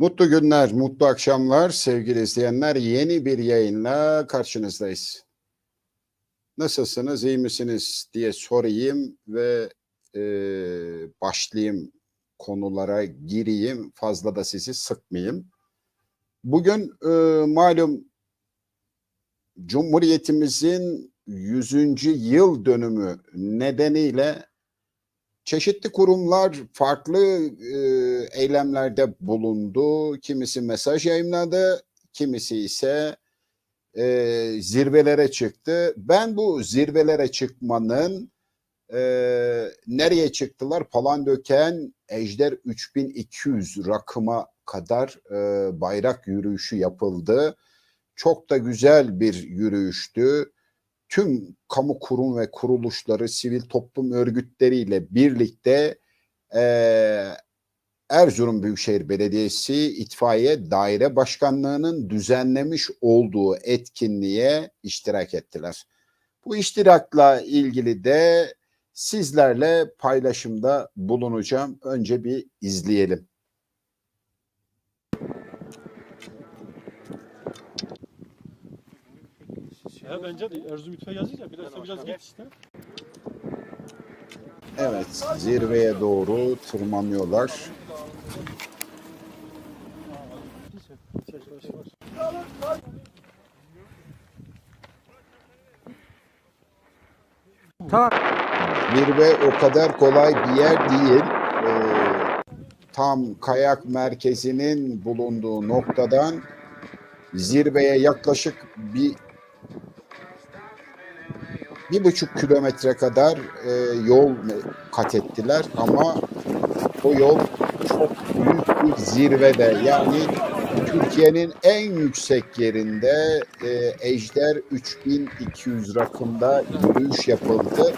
Mutlu günler, mutlu akşamlar sevgili izleyenler. Yeni bir yayınla karşınızdayız. Nasılsınız, iyi misiniz diye sorayım ve e, başlayayım konulara gireyim. Fazla da sizi sıkmayayım. Bugün e, malum Cumhuriyetimizin 100. yıl dönümü nedeniyle çeşitli kurumlar farklı e, eylemlerde bulundu. Kimisi mesaj yayınladı, kimisi ise e, zirvelere çıktı. Ben bu zirvelere çıkmanın e, nereye çıktılar? Palandöken Ejder 3200 rakıma kadar e, bayrak yürüyüşü yapıldı. Çok da güzel bir yürüyüştü tüm kamu kurum ve kuruluşları, sivil toplum örgütleriyle birlikte eee Erzurum Büyükşehir Belediyesi İtfaiye Daire Başkanlığı'nın düzenlemiş olduğu etkinliğe iştirak ettiler. Bu iştirakla ilgili de sizlerle paylaşımda bulunacağım. Önce bir izleyelim. Ya bence de Erzurum İtfaiye yazınca biraz biraz geç işte. Evet, zirveye doğru tırmanıyorlar. Yavaş. Zirve o kadar kolay bir yer değil. Ee, tam kayak merkezinin bulunduğu noktadan zirveye yaklaşık bir bir buçuk kilometre kadar e, yol kat ettiler ama o yol çok büyük bir zirvede yani Türkiye'nin en yüksek yerinde e, Ejder 3200 rakımda yürüyüş yapıldı.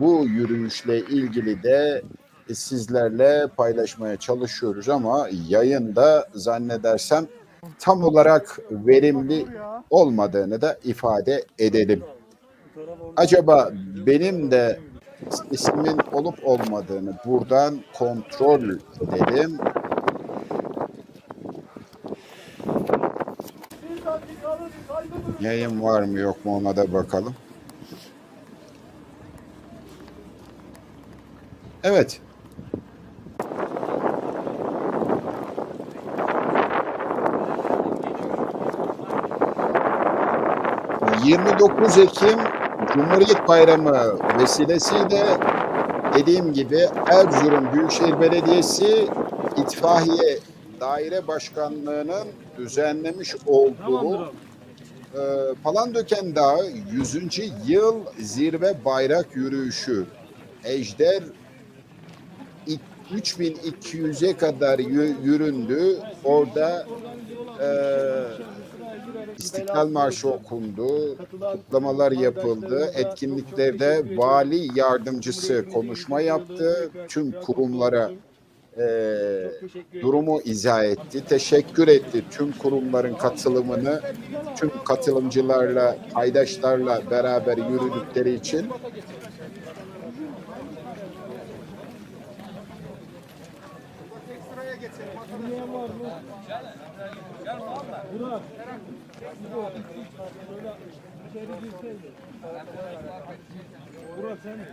Bu yürüyüşle ilgili de e, sizlerle paylaşmaya çalışıyoruz ama yayında zannedersem tam olarak verimli olmadığını da ifade edelim. Acaba benim de ismin olup olmadığını buradan kontrol edelim. Yayın var mı yok mu ona da bakalım. Evet. ...29 Ekim Cumhuriyet Bayramı vesilesiyle dediğim gibi Erzurum Büyükşehir Belediyesi İtfaiye Daire Başkanlığı'nın düzenlemiş olduğu e, Palandöken Dağı 100. Yıl Zirve Bayrak Yürüyüşü Ejder 3200'e kadar yü- yüründü. Orada e, İstiklal Marşı okundu, kutlamalar yapıldı. Etkinliklerde vali yardımcısı konuşma yaptı. Tüm kurumlara e, durumu izah etti. Teşekkür etti tüm kurumların katılımını, tüm katılımcılarla, paydaşlarla beraber yürüdükleri için. Burak sen mi?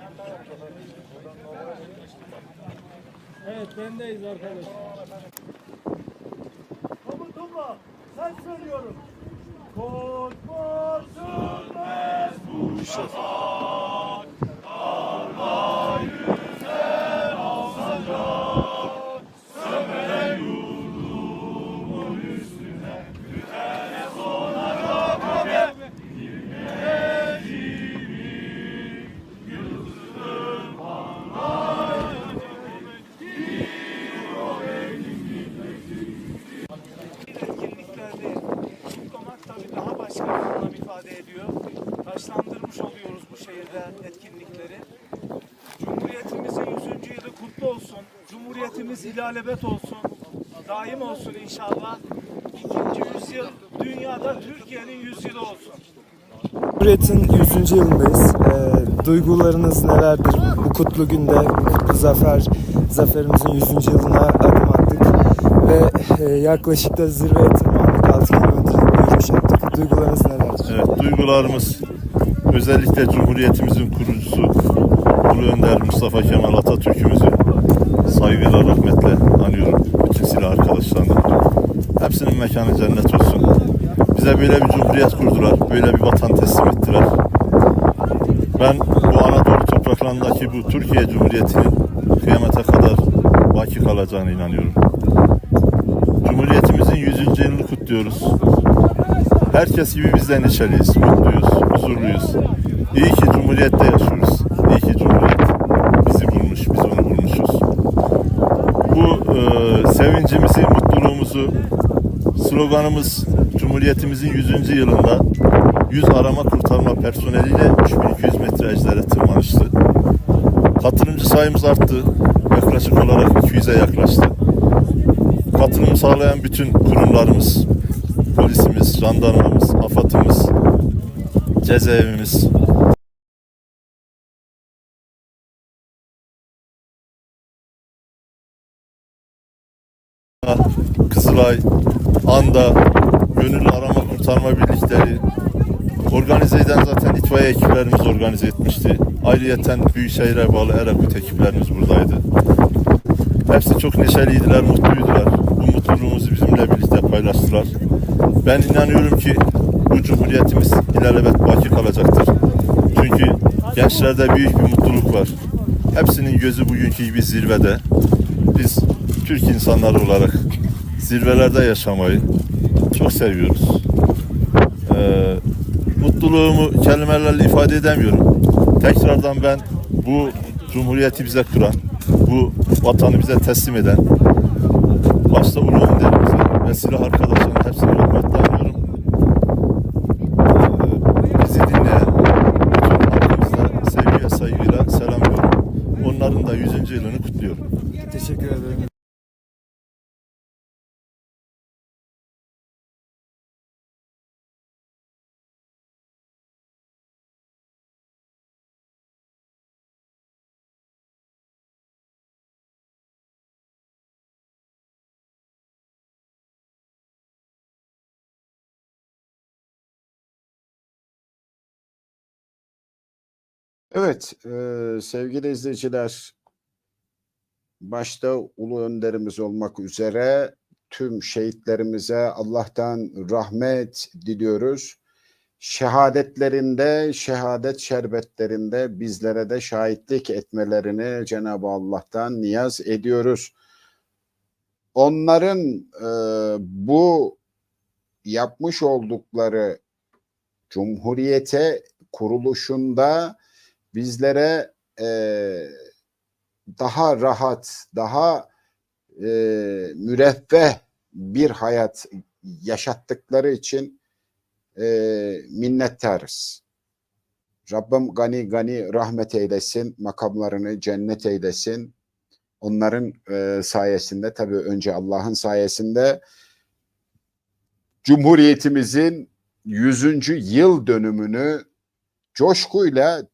Evet bendeyiz arkadaş. Komutanla sen söylüyorum. Korkma sönmez bu şafak. Allah yüzer alsancak. Sönmeden yurdumun üstüne. Bütene sonacak haber. Dinle gibi yıldızın parlar. etkinliklerde kutlamak tabii daha başka bir anlam ifade ediyor. Taşlandırmış oluyoruz bu şehirde etkinlikleri. Cumhuriyetimizin 100. yılı kutlu olsun. İlelebet olsun. Daim olsun inşallah. İkinci yüzyıl dünyada Türkiye'nin yüzyılı olsun. Cumhuriyet'in 100. yılındayız. Ee, duygularınız nelerdir? Bu kutlu günde, bu kutlu zafer, zaferimizin 100. yılına adım attık. ve e, yaklaşık da zirveye tırmandık. 6 kilometrelik bir yürüyüş yaptık. Duygularınız nelerdir? Evet, duygularımız özellikle Cumhuriyetimizin kurucusu Ulu Önder Mustafa Kemal Atatürk'ümüzü saygıyla rahmetle anıyorum. Bütün silah arkadaşlarını. Hepsinin mekanı cennet olsun. Bize böyle bir cumhuriyet kurdular. Böyle bir vatan teslim ettiler. Ben bu Anadolu topraklarındaki bu Türkiye Cumhuriyeti'nin kıyamete kadar baki kalacağına inanıyorum. Cumhuriyetimizin 100. yılını kutluyoruz. Herkes gibi biz de neşeliyiz, mutluyuz, huzurluyuz. İyi ki Cumhuriyet'te yaşıyoruz. İyi ki Cumhuriyet bizi bulmuş, biz onu bulmuşuz. Bu e, sevincimizi, mutluluğumuzu, sloganımız Cumhuriyetimizin 100. yılında 100 arama kurtarma personeliyle 3200 metre eclere tırmanıştı. Katılımcı sayımız arttı. Yaklaşık olarak 200'e yaklaştı. Katılım sağlayan bütün kurumlarımız, polisimiz, jandarmamız, AFAD'ımız, cezaevimiz, Kızılay, ANDA, Gönüllü Arama Kurtarma Birlikleri, organize eden zaten itfaiye ekiplerimiz organize etmişti. Ayrıyeten Büyükşehir'e bağlı Erakut ekiplerimiz buradaydı. Hepsi çok neşeliydiler, mutluydular. Bu mutluluğumuzu bizimle birlikte paylaştılar. Ben inanıyorum ki bu cumhuriyetimiz ilelebet baki kalacaktır. Çünkü gençlerde büyük bir mutluluk var. Hepsinin gözü bugünkü gibi zirvede. Biz Türk insanları olarak zirvelerde yaşamayı çok seviyoruz. Ee, mutluluğumu kelimelerle ifade edemiyorum. Tekrardan ben bu cumhuriyeti bize kuran, bu vatanı bize teslim eden başta Ulu Önderimize ve silah arkadaşlarının hepsini rahmetle anıyorum. Ee, bizi dinleyen bütün halkımıza sevgi ve saygıyla selamlıyorum. Onların da 100. yılını kutluyorum. Teşekkür ederim. Evet, e, sevgili izleyiciler, başta Ulu Önderimiz olmak üzere tüm şehitlerimize Allah'tan rahmet diliyoruz. Şehadetlerinde, şehadet şerbetlerinde bizlere de şahitlik etmelerini Cenab-ı Allah'tan niyaz ediyoruz. Onların e, bu yapmış oldukları Cumhuriyete kuruluşunda bizlere e, daha rahat, daha e, müreffeh bir hayat yaşattıkları için e, minnettarız. Rabbim gani gani rahmet eylesin, makamlarını cennet eylesin. Onların e, sayesinde tabii önce Allah'ın sayesinde Cumhuriyetimizin 100. yıl dönümünü coşkuyla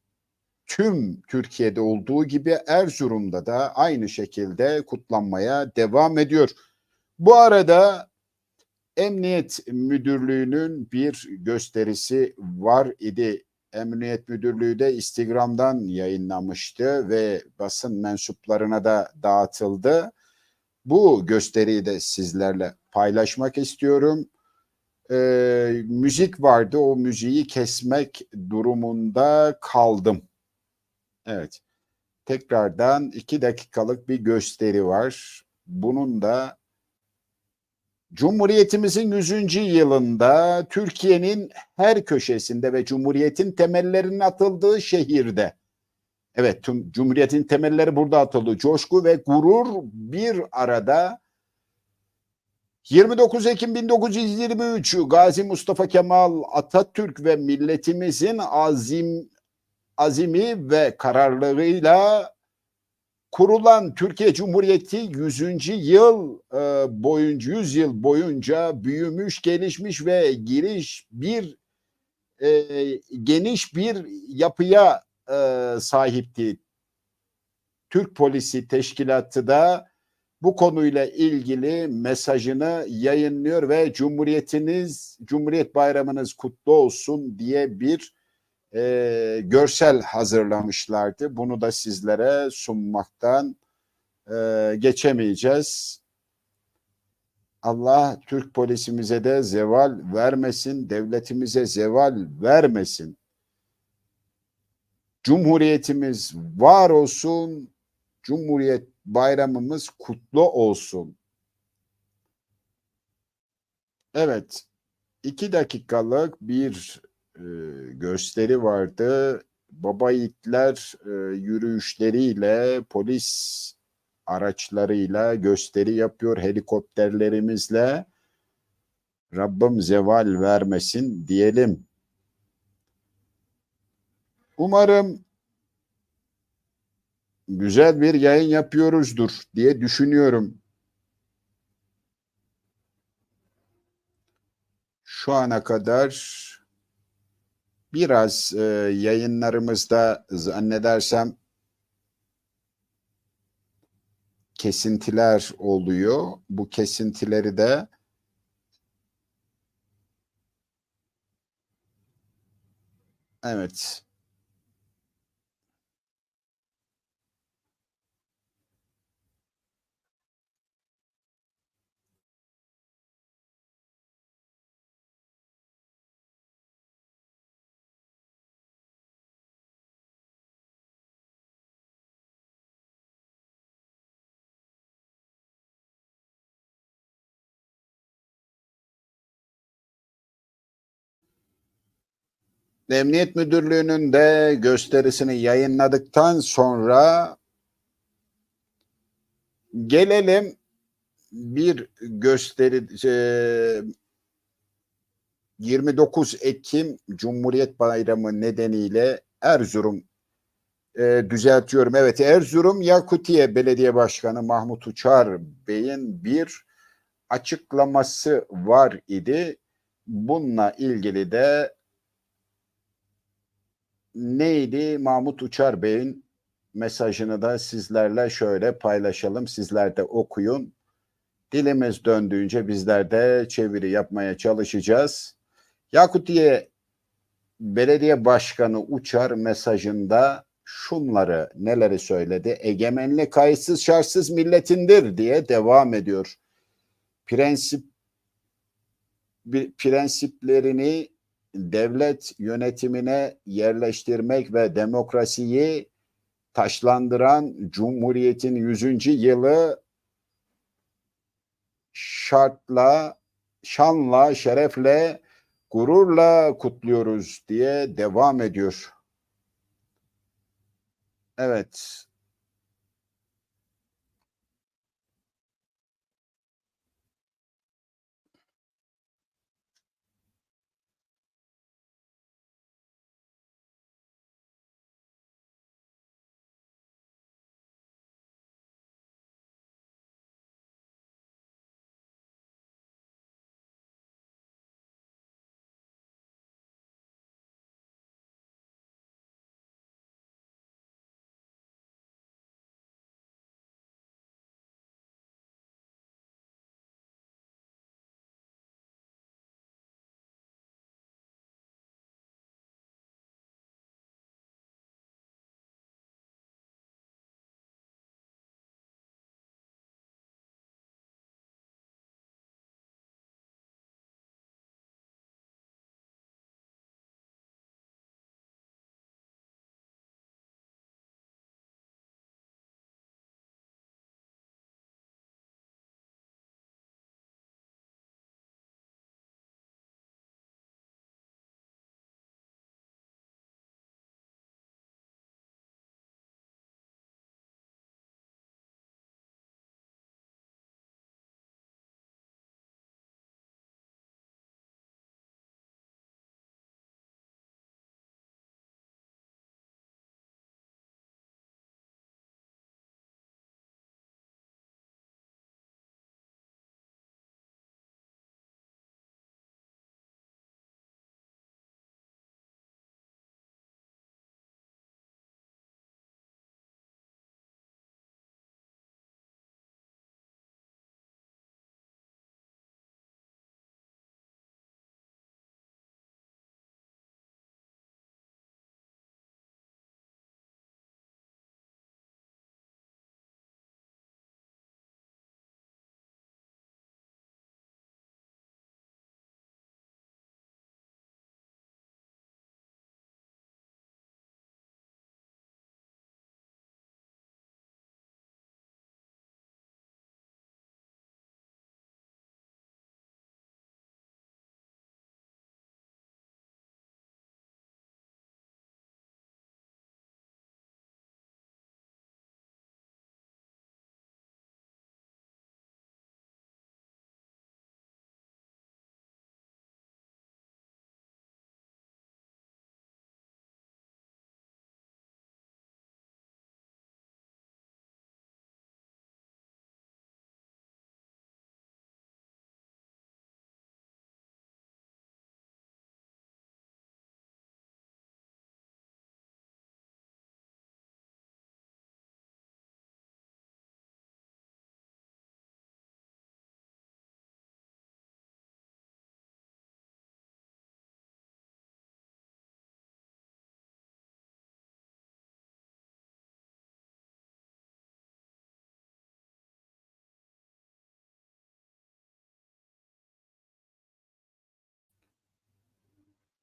tüm Türkiye'de olduğu gibi Erzurum'da da aynı şekilde kutlanmaya devam ediyor. Bu arada Emniyet Müdürlüğü'nün bir gösterisi var idi. Emniyet Müdürlüğü de Instagram'dan yayınlamıştı ve basın mensuplarına da dağıtıldı. Bu gösteriyi de sizlerle paylaşmak istiyorum. Ee, müzik vardı, o müziği kesmek durumunda kaldım. Evet. Tekrardan iki dakikalık bir gösteri var. Bunun da Cumhuriyetimizin 100. yılında Türkiye'nin her köşesinde ve Cumhuriyet'in temellerinin atıldığı şehirde Evet, tüm Cumhuriyet'in temelleri burada atıldı. Coşku ve gurur bir arada 29 Ekim 1923 Gazi Mustafa Kemal Atatürk ve milletimizin azim azimi ve kararlılığıyla kurulan Türkiye Cumhuriyeti 100. yıl e, boyunca 100 yıl boyunca büyümüş, gelişmiş ve giriş bir e, geniş bir yapıya e, sahipti. Türk Polisi Teşkilatı da bu konuyla ilgili mesajını yayınlıyor ve Cumhuriyetiniz, Cumhuriyet Bayramınız kutlu olsun diye bir e, görsel hazırlamışlardı. Bunu da sizlere sunmaktan e, geçemeyeceğiz. Allah Türk polisimize de zeval vermesin, devletimize zeval vermesin. Cumhuriyetimiz var olsun, Cumhuriyet bayramımız kutlu olsun. Evet, iki dakikalık bir e, gösteri vardı. Baba yiğitler e, yürüyüşleriyle, polis araçlarıyla gösteri yapıyor, helikopterlerimizle. Rabbim zeval vermesin diyelim. Umarım güzel bir yayın yapıyoruzdur diye düşünüyorum. Şu ana kadar biraz e, yayınlarımızda zannedersem kesintiler oluyor. Bu kesintileri de evet Emniyet Müdürlüğü'nün de gösterisini yayınladıktan sonra gelelim bir gösteri e, 29 Ekim Cumhuriyet Bayramı nedeniyle Erzurum e, düzeltiyorum. Evet Erzurum Yakutiye Belediye Başkanı Mahmut Uçar Bey'in bir açıklaması var idi. Bununla ilgili de neydi Mahmut Uçar Bey'in mesajını da sizlerle şöyle paylaşalım. Sizler de okuyun. Dilimiz döndüğünce bizler de çeviri yapmaya çalışacağız. Yakutiye Belediye Başkanı Uçar mesajında şunları neleri söyledi? Egemenlik kayıtsız şartsız milletindir diye devam ediyor. Prensip prensiplerini devlet yönetimine yerleştirmek ve demokrasiyi taşlandıran Cumhuriyet'in 100. yılı şartla, şanla, şerefle, gururla kutluyoruz diye devam ediyor. Evet.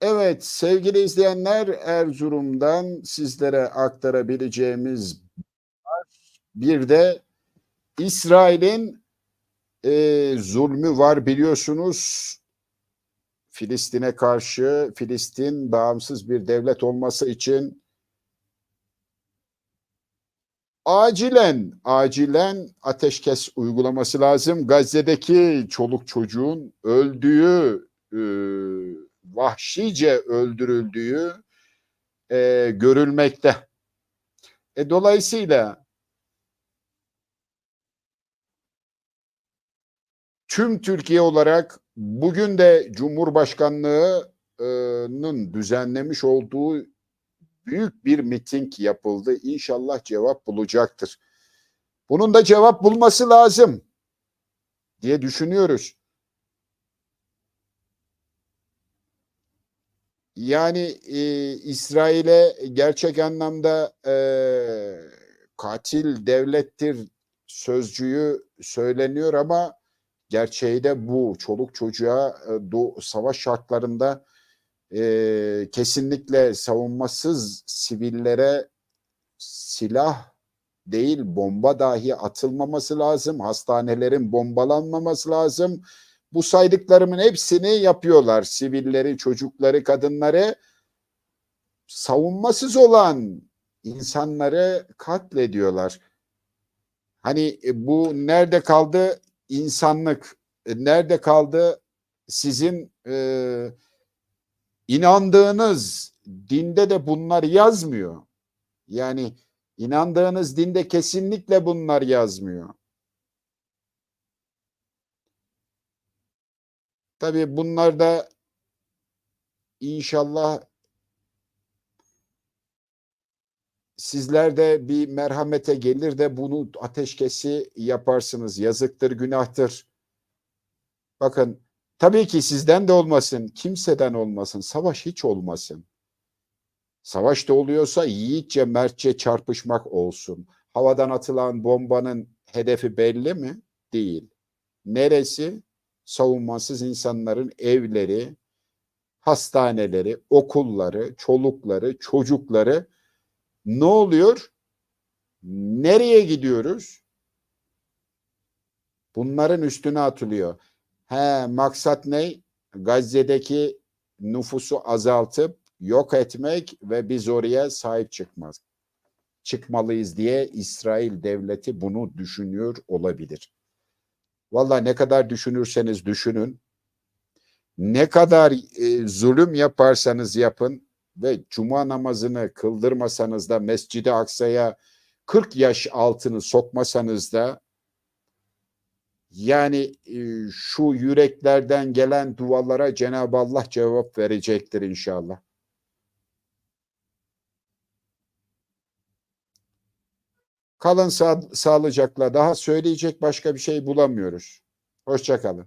Evet sevgili izleyenler Erzurum'dan sizlere aktarabileceğimiz bir de İsrail'in e, zulmü var biliyorsunuz. Filistin'e karşı Filistin bağımsız bir devlet olması için acilen acilen ateşkes uygulaması lazım. Gazze'deki çoluk çocuğun öldüğü e, vahşice öldürüldüğü e, görülmekte. E, dolayısıyla tüm Türkiye olarak bugün de Cumhurbaşkanlığı'nın düzenlemiş olduğu büyük bir miting yapıldı. İnşallah cevap bulacaktır. Bunun da cevap bulması lazım diye düşünüyoruz. Yani e, İsrail'e gerçek anlamda e, katil devlettir sözcüğü söyleniyor ama gerçeği de bu. Çoluk çocuğa e, do- savaş şartlarında e, kesinlikle savunmasız sivillere silah değil bomba dahi atılmaması lazım. Hastanelerin bombalanmaması lazım. Bu saydıklarımın hepsini yapıyorlar. Sivilleri, çocukları, kadınları savunmasız olan insanları katlediyorlar. Hani e, bu nerede kaldı insanlık? E, Nerede kaldı sizin e, inandığınız dinde de bunlar yazmıyor. Yani inandığınız dinde kesinlikle bunlar yazmıyor. Tabii bunlar da inşallah sizler de bir merhamete gelir de bunu ateşkesi yaparsınız. Yazıktır, günahtır. Bakın tabii ki sizden de olmasın, kimseden olmasın, savaş hiç olmasın. Savaş da oluyorsa yiğitçe, mertçe çarpışmak olsun. Havadan atılan bombanın hedefi belli mi? Değil. Neresi? Savunmasız insanların evleri, hastaneleri, okulları, çolukları, çocukları ne oluyor? Nereye gidiyoruz? Bunların üstüne atılıyor. He, maksat ne? Gazze'deki nüfusu azaltıp yok etmek ve biz oraya sahip çıkmaz. Çıkmalıyız diye İsrail devleti bunu düşünüyor olabilir. Vallahi ne kadar düşünürseniz düşünün, ne kadar e, zulüm yaparsanız yapın ve cuma namazını kıldırmasanız da Mescid-i Aksa'ya 40 yaş altını sokmasanız da yani e, şu yüreklerden gelen dualara Cenab-ı Allah cevap verecektir inşallah. Kalın sağ, sağlıcakla. Daha söyleyecek başka bir şey bulamıyoruz. Hoşça kalın.